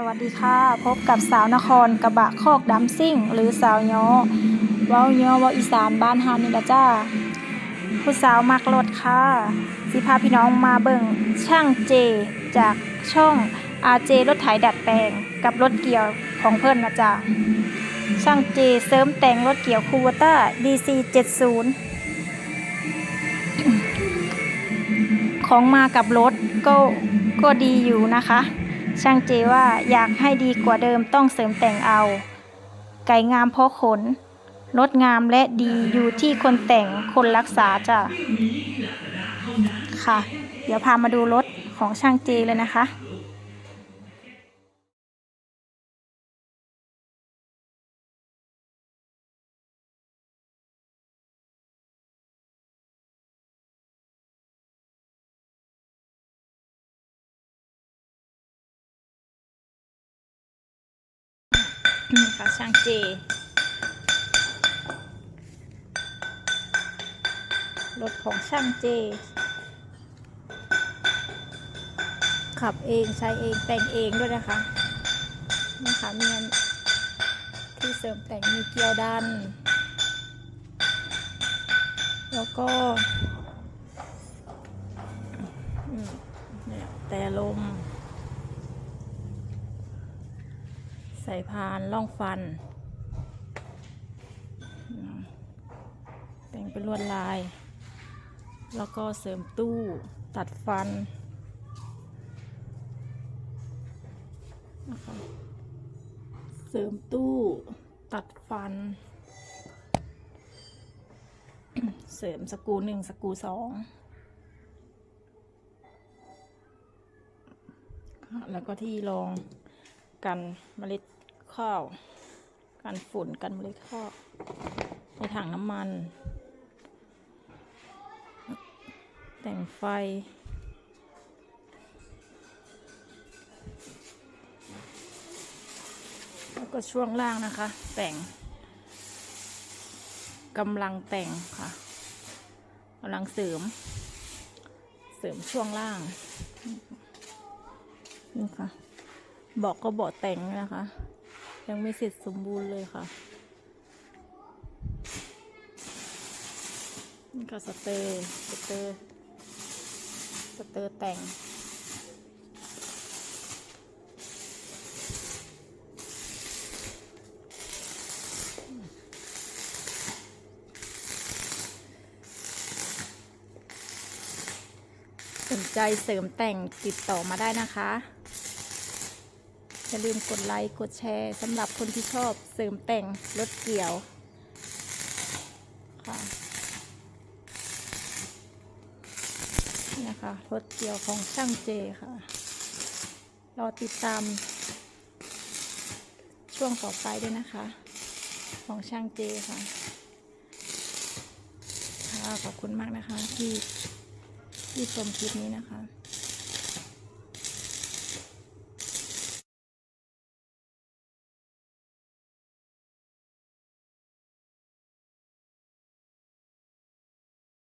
สวัสดีค่ะ พบกับสาวนครกระบะคอกดำซิ่ง หรือสาวย้อว้าวย้อว้าอีสานบ้านฮานี่ละจ้าผู้สาวมักรถค่ะ สิพาพี่น้องมาเบิ่งช่างเจ จากช่อง RJ รถไถดัดแปลง กับรถเกี่ยวของเพิ่อนนะจ้าช่างเจเสริมแต่งรถเกี่ยวคูวต้า DC 70 ของมากับรถก็ก็ดีอยู่นะคะ ช่างเจว่าอยากให้ดีกว่าเดิมต้องเสริมแต่งเอา ไก่งามเพราะขนรถงามและดีอยู่ที่คนแต่งคนรักษาจ้ะค่ะ เดี๋ยวพามาดูรถของช่างเจเลยนะคะ นี่ค่ะช่างเจ รถของช่างเจ ขับเองใช้เองแต่งเองด้วยนะคะนี่ค่ะมีอันที่เสริมแต่งมีเกลียวดัน แล้วก็แต่ลม ใส่พานล่องฟัน แต่งเป็นลวดลาย แล้วก็เสริมตู้ตัดฟันนะคะเสริมตู้ตัดฟัน เสริมสกูหนึ่งสกูสองแล้วก็ที่รองกันเมล็ด ข้าวกันฝุ่นกันเมล็ดข้าวในถังน้ำมัน แต่งไฟ แล้วก็ช่วงล่างนะคะ แต่งกำลังแต่งค่ะกำลังเสริม เสริมช่วงล่างนี่ค่ะบอกก็บอกแต่งนะคะ ยังไม่เสร็จสมบูรณ์เลยค่ะนี่ก็สเตอร์สเตอร์สเตอร์แต่งสนใจเสริมแต่งติดต่อมาได้นะคะ อย่าลืมกดไลค์กดแชร์สำหรับคนที่ชอบเสริมแต่งรถเกี่ยวค่ะนะคะรถเกี่ยวของช่างเจค่ะ รอติดตามช่วงต่อไปด้วยนะคะ ของช่างเจค่ะค่ะขอบคุณมากนะคะที่ที่ชมคลิปนี้นะคะ